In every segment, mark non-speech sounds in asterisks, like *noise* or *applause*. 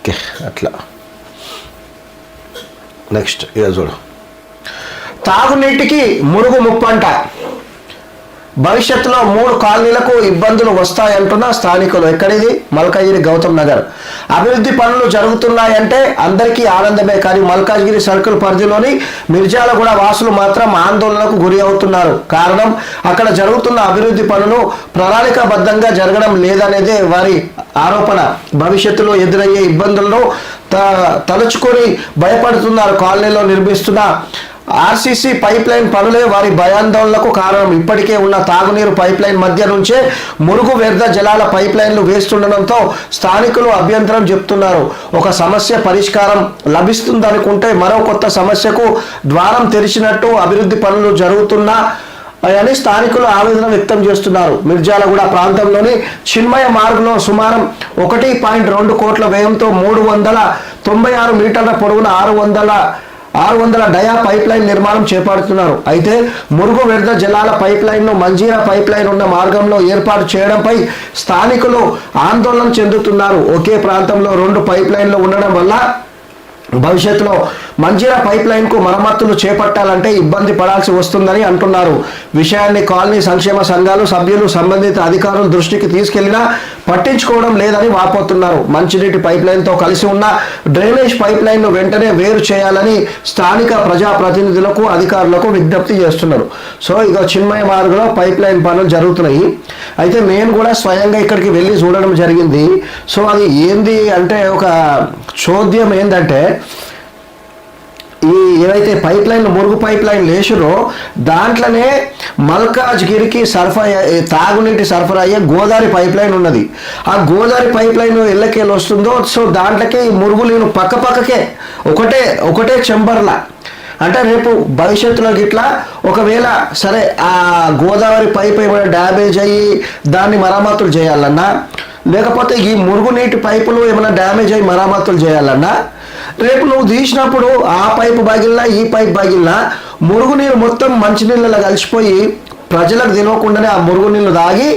Okay అట్లా next ఇక చూడు తాగునీటికి మురుగు ముప్పంట భవిష్యత్తులో మూడు కాలనీలకు ఇబ్బందులు వస్తాయంటున్న స్థానికులు. ఎక్కడిది? మల్కాజిగిరి గౌతమ్ నగర్. అభివృద్ధి పనులు జరుగుతున్నాయంటే అందరికీ ఆనందమే కానీ మల్కాజ్గిరి సర్కిల్ పరిధిలోని మిర్జాలగూడ వాసులు మాత్రం ఆందోళనకు గురి అవుతున్నారు. కారణం అక్కడ జరుగుతున్న అభివృద్ధి పనులు ప్రణాళికాబద్ధంగా జరగడం లేదనేదే వారి ఆరోపణ. భవిష్యత్తులో ఎదురయ్యే ఇబ్బందులను త- తలుచుకొని భయపడుతున్నారు కాలనీలో నిర్మిస్తున్న ఆర్సీసీ పైప్ లైన్ పనులే వారి భయాందోళనకు కారణం. ఇప్పటికే ఉన్న తాగునీరు పైప్ లైన్ మధ్య నుంచే మురుగు వ్యర్థ జలాల పైప్ లైన్లు వేస్తుండడంతో స్థానికులు అభ్యంతరం చెప్తున్నారు. ఒక సమస్య పరిష్కారం లభిస్తుందనుకుంటే మరో కొత్త సమస్యకు ద్వారం తెరిచినట్టు అభివృద్ధి పనులు జరుగుతున్నా అని స్థానికులు ఆవేదన వ్యక్తం చేస్తున్నారు. మిర్జాలగూడ ప్రాంతంలోని చిన్మయ మార్గంలో సుమారు ఒకటి పాయింట్ రెండు కోట్ల వ్యయంతో మూడు వందల తొంభై ఆరు మీటర్ల పొడవున ఆరు వందల ఆరు వందల డయా పైప్ లైన్ నిర్మాణం చేపడుతున్నారు. అయితే మురుగు విడద జలాల పైప్ లైన్ను మంజీరా పైప్ లైన్ ఉన్న మార్గంలో ఏర్పాటు చేయడంపై స్థానికులు ఆందోళన చెందుతున్నారు. ఒకే ప్రాంతంలో రెండు పైప్ లైన్లు ఉండడం వల్ల భవిష్యత్తులో మంజీరా పైప్ లైన్కు మరమ్మతులు చేపట్టాలంటే ఇబ్బంది పడాల్సి వస్తుందని అంటున్నారు. విషయాన్ని కాలనీ సంక్షేమ సంఘాలు సభ్యులు సంబంధిత అధికారుల దృష్టికి తీసుకెళ్ళినా పట్టించుకోవడం లేదని వాపోతున్నారు. మంచినీటి పైప్ లైన్తో కలిసి ఉన్న డ్రైనేజ్ పైప్ లైన్ను వెంటనే వేరు చేయాలని స్థానిక ప్రజాప్రతినిధులకు అధికారులకు విజ్ఞప్తి చేస్తున్నారు. సో ఇక చిన్మయ మార్గంలో పైప్ లైన్ పనులు జరుగుతున్నాయి. అయితే నేను కూడా స్వయంగా ఇక్కడికి వెళ్ళి చూడడం జరిగింది. సో అది ఏంది అంటే ఒక చోద్యం ఏంటంటే ఈ ఏవైతే పైప్ లైన్ మురుగు పైప్ లైన్ వేసిరో దాంట్లోనే మల్కాజ్గిరికి సరఫరా తాగునీటి సరఫరా అయ్యే గోదావరి పైప్ లైన్ ఉన్నది. ఆ గోదావరి పైప్ లైన్ ఎల్లకెళ్ళి వస్తుందో సో దాంట్లోకే ఈ మురుగు నీళ్ళు పక్క పక్కకే ఒకటే ఒకటే చెంబర్లా. అంటే రేపు భవిష్యత్తులో గిట్లా ఒకవేళ సరే ఆ గోదావరి పైప్ ఏమైనా డ్యామేజ్ అయ్యి దాన్ని మరమ్మతులు చేయాలన్నా లేకపోతే ఈ మురుగునీటి పైపులు ఏమైనా డ్యామేజ్ అయ్యి మరమ్మతులు చేయాలన్నా రేపు నువ్వు తీసినప్పుడు ఆ పైపు బాగిల్లా ఈ పైపు బాగిల్లా మురుగునీరు మొత్తం మంచినీళ్ళలో కలిసిపోయి ప్రజలకు తెలియకుండానే ఆ మురుగు నీళ్ళు తాగి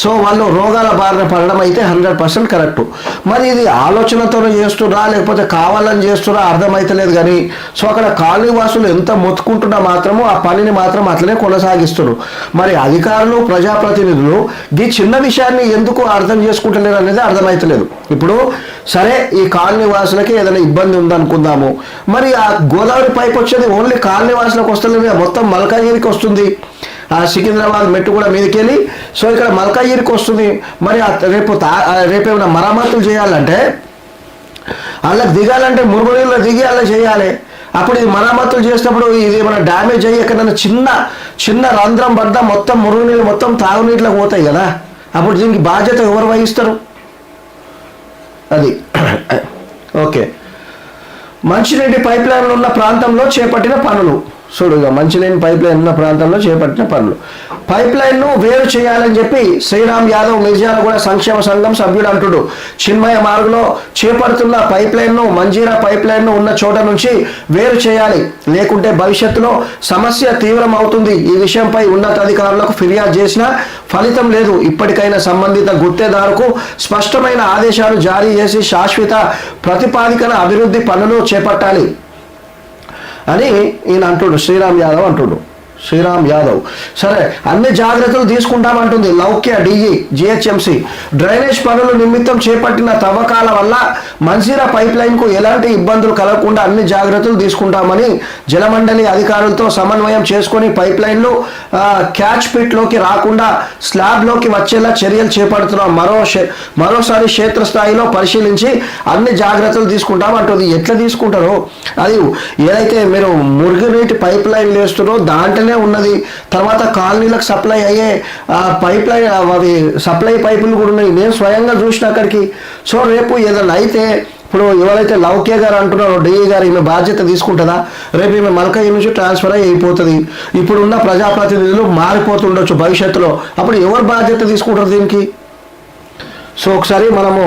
సో వాళ్ళు రోగాల బారిన పడడం అయితే హండ్రెడ్ పర్సెంట్ కరెక్ట్. మరి ఇది ఆలోచనతోనే చేస్తున్నా లేకపోతే కావాలని చేస్తున్నా అర్థమైతలేదు కానీ సో అక్కడ కాలనీ వాసులు ఎంత మొత్తుకుంటున్నా మాత్రము ఆ పనిని మాత్రం అట్లనే కొనసాగిస్తున్నారు మరి అధికారులు ప్రజాప్రతినిధులు ఈ చిన్న విషయాన్ని ఎందుకు అర్థం చేసుకుంటలేరు అనేది అర్థమైతలేదు. ఇప్పుడు సరే ఈ కాలనీ వాసులకి ఏదైనా ఇబ్బంది ఉందనుకుందాము. మరి ఆ గోదావరి పైపు వచ్చేది ఓన్లీ కాలనీ వాసులకు వస్తలేదు మొత్తం మల్కాగిరికి వస్తుంది. ఆ సికింద్రాబాద్ మెట్టు కూడా మీదకి వెళ్ళి సో ఇక్కడ మల్కాగిరికి వస్తుంది. మరి రేపు తా- రేపు ఏమైనా మరమ్మతులు చేయాలంటే వాళ్ళకి దిగాలంటే మురుగునీళ్ళు దిగి అలా చేయాలి. అప్పుడు ఇది మరమ్మతులు చేసినప్పుడు ఇది ఏమైనా డ్యామేజ్ అయ్యి ఎక్కడైనా చిన్న చిన్న రంధ్రం పడ్డా మొత్తం మురుగునీళ్ళు మొత్తం తాగునీటిలోకి పోతాయి కదా. అప్పుడు దీనికి బాధ్యత ఎవరు వహిస్తారు? అది. *coughs* ఓకే. మంచినీటి పైప్ లైన్లు ఉన్న ప్రాంతంలో చేపట్టిన పనులు. చూడుగా మంచినీళ్ళ పైప్ లైన్ ఉన్న ప్రాంతంలో చేపట్టిన పనులు. పైప్ లైన్ను వేరు చేయాలని చెప్పి శ్రీరామ్ యాదవ్ మిర్జాల కూడా సంక్షేమ సంఘం సభ్యుడు అంటుడు. చిన్మయ మార్గంలో చేపడుతున్న పైప్ లైన్ను మంజీరా పైప్ లైన్ను ఉన్న చోట నుంచి వేరు చేయాలి. లేకుంటే భవిష్యత్తులో సమస్య తీవ్రం అవుతుంది ఈ విషయంపై ఉన్నతాధికారులకు ఫిర్యాదు చేసినా ఫలితం లేదు. ఇప్పటికైనా సంబంధిత గుత్తేదారుకు స్పష్టమైన ఆదేశాలు జారీ చేసి శాశ్వత ప్రతిపాదికన అభివృద్ధి పనులు చేపట్టాలి. అని ఈయన అంటుడు శ్రీరామ్ యాదవ్ అంటుడు. శ్రీరామ్ యాదవ్. సరే అన్ని జాగ్రత్తలు తీసుకుంటామంటుంది లౌక్య డిఈ జిహెచ్ఎంసి. డ్రైనేజ్ పనుల నిమిత్తం చేపట్టిన తవ్వకాల వల్ల మంజీరా పైప్ లైన్కు ఎలాంటి ఇబ్బందులు కలగకుండా అన్ని జాగ్రత్తలు తీసుకుంటామని జలమండలి అధికారులతో సమన్వయం చేసుకొని పైప్ లైన్లు క్యాచ్ పిట్లోకి రాకుండా స్లాబ్లోకి వచ్చేలా చర్యలు చేపడుతున్నాం. మరో మరోసారి క్షేత్రస్థాయిలో పరిశీలించి అన్ని జాగ్రత్తలు తీసుకుంటామంటుంది. ఎట్లా తీసుకుంటారో? అది ఏదైతే మీరు మురుగునీటి పైప్ లైన్ వేస్తున్నారో దాంట్లోనే ఉన్నది. తర్వాత కాలనీలకు సప్లై అయ్యే ఆ పైప్ లైన్ అవి సప్లై పైపులు కూడా ఉన్నాయి. నేను స్వయంగా చూసిన అక్కడికి. సో రేపు ఏదైనా అయితే ఇప్పుడు ఎవరైతే లౌక్య గారు అంటున్నారో డిఈ గారు ఈమె బాధ్యత తీసుకుంటుందా? రేపు ఈమె మల్కయ్య నుంచి ట్రాన్స్ఫర్ అయ్యి అయిపోతుంది. ఇప్పుడున్న ప్రజాప్రతినిధులు మారిపోతుండొచ్చు భవిష్యత్తులో. అప్పుడు ఎవరు బాధ్యత తీసుకుంటారు దీనికి? సో ఒకసారి మనము